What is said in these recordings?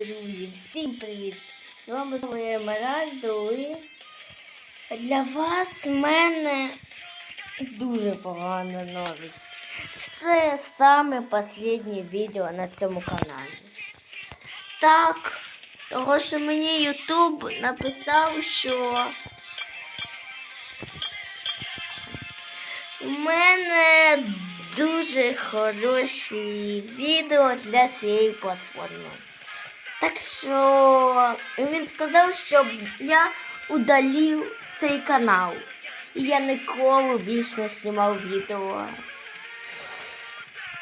Друзі, всім привіт! З вами знову я Емеральдо і для вас в мене дуже погана новість. Це саме останнє відео на цьому каналі. Так, того що мені Ютуб написав, що у мене дуже хороші відео для цієї платформи. Так що він сказав, щоб я удалив цей канал. І я ніколи більше не знімав відео.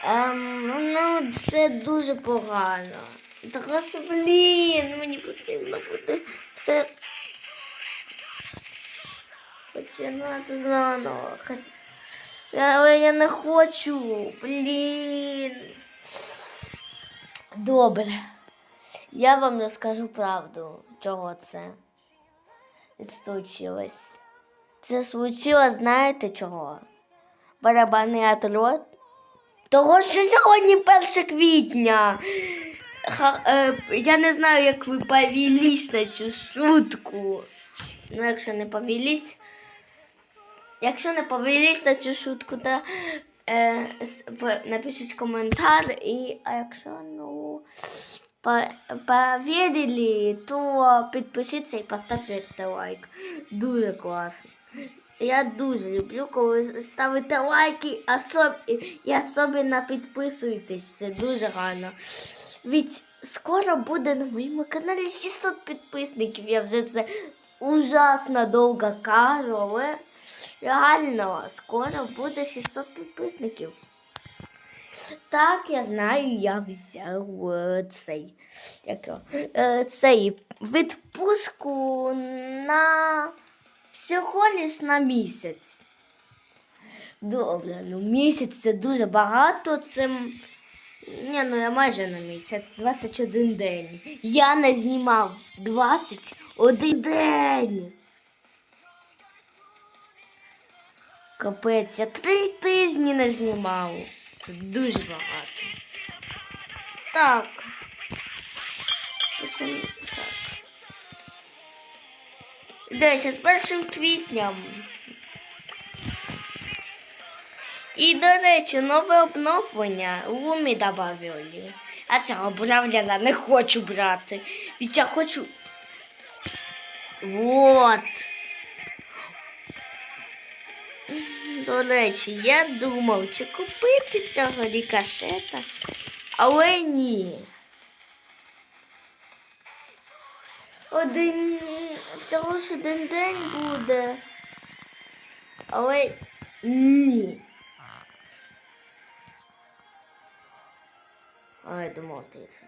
Ем, ну, це дуже погано. Що, блін, мені потрібно буде все починати заново. Але я не хочу. Блін. Добре. Я вам розкажу правду, чого це случилось. Це случилось, знаєте чого? Барабанний отрот. Того, що сьогодні 1 квітня. Ха, е, я не знаю, як ви повелись на цю шутку. Ну, якщо не повелись, якщо не повелись на цю шутку, то е, напишіть коментар. І, а якщо ну по- поверили, то підпишіться і поставте лайк. Дуже класно. Я дуже люблю, коли ставите лайки особ... і особливо підписуєтесь. Це дуже гарно. Ведь скоро буде на моєму каналі 600 підписників. Я вже це ужасно довго кажу, але реально скоро буде 600 підписників. Так, я знаю, я взяв е, цей, як, його, е, цей відпустку на всього лиш на місяць. Добре, ну місяць це дуже багато. Це. Ні, ну я майже на місяць, 21 день. Я не знімав 21 день. Капець, я три тижні не знімав. Це дуже багато. Так. Так. Далі, з першим квітням. І, до речі, нове обновлення Лумі додали. А цього бравляна не хочу брати. Ведь я хочу. Вот. До речі, я думав, чи купити цього рікошета, але ні. Один всього ж один день буде. Але ні. А я думав, 30 день.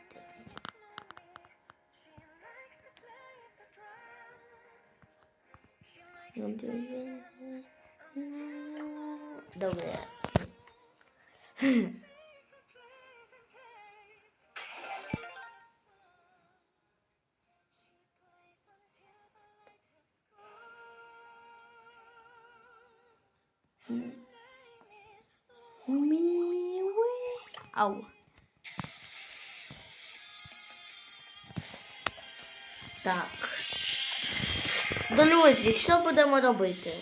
Добре. Ау. Так. Друзі, що будемо робити?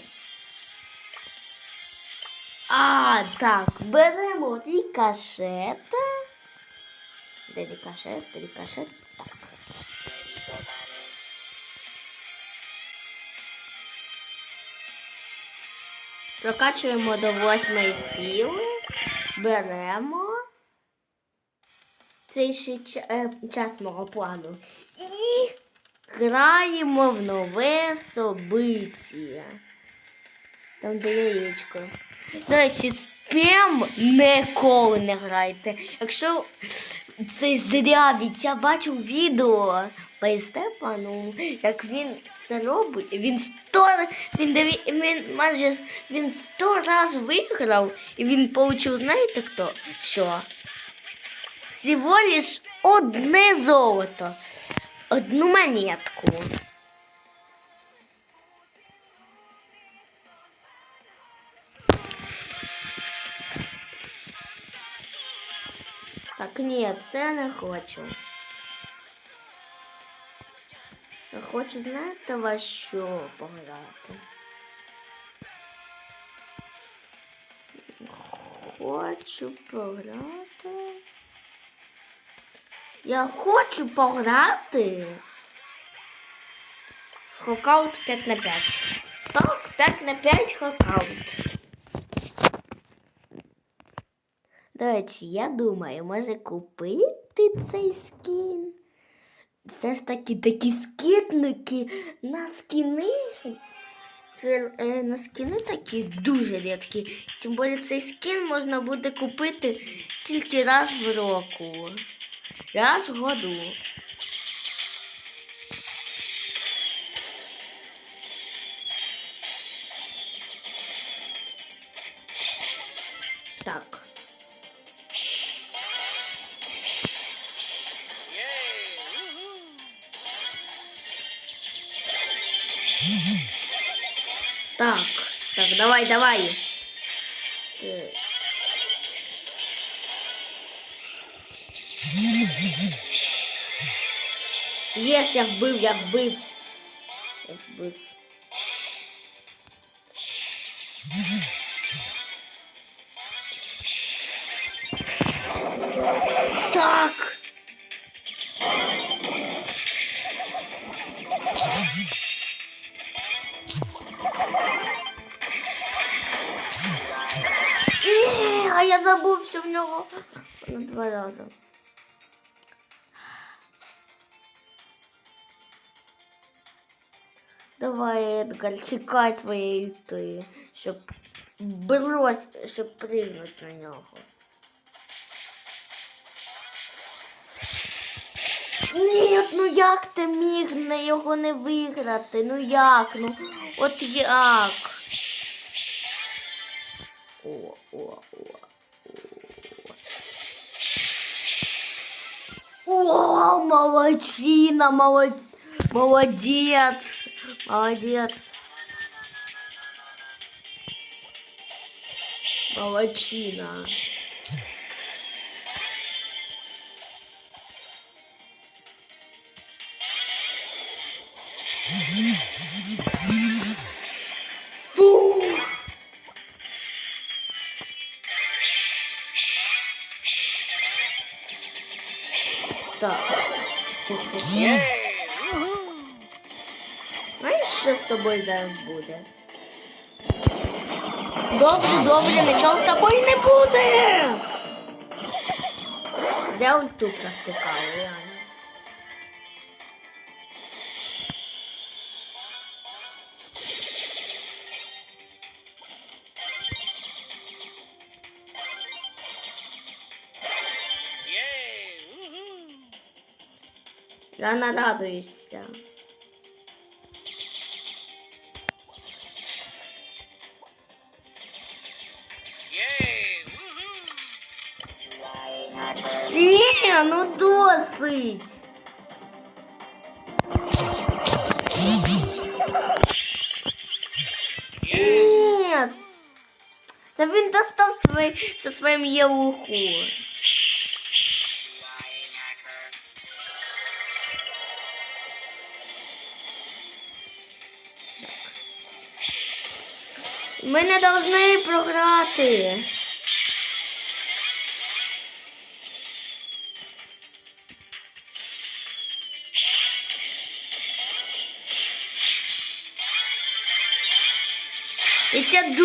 А, так, беремо рікошета. Де рікошет, де рікошет? Прокачуємо до восьмої сили. Беремо цей ще е, час мого плану. І граємо в нове собиття. Там де яєчко. До речі, спем ніколи не грайте. Якщо це зря, від я бачив відео по Степану, як він це робить, він сто він, деві- він майже він сто раз виграв, і він получив, знаєте хто? Що? Всього лиш одне золото, одну монетку. Так, ні, це не хочу. Я хочу, знаєте, вас що пограти. Хочу пограти. Я хочу пограти. В хокаут 5 на 5. Так, 5 на 5 хокаут. До речі, я думаю, може купити цей скін. Це ж такі такі скітники на скіни. Е, на скіни такі дуже рідкі. Тим більше цей скін можна буде купити тільки раз в року. Раз в году. Так, так, давай, давай. Єс, я вбив, я вбив. Я вбив. Я забув, що в нього на два рази. Давай, Едгар, чекай твоєї ульти, щоб брось, щоб пригнути на нього. Ні, ну як ти міг на його не виграти? Ну як? Ну от як? О, о, о. О, молодчина, молод... молодец, молодец. Молодчина. Фу! Так. Знаєш, що з тобою зараз буде? Добре, добре, нічого з тобою не буде. Де ульту провтикаю, реально. Я нарадуюся. Ні, ну досить. Ні. Та він достав свій, зі своїм єлуху. Ми не повинні програти. І це дуже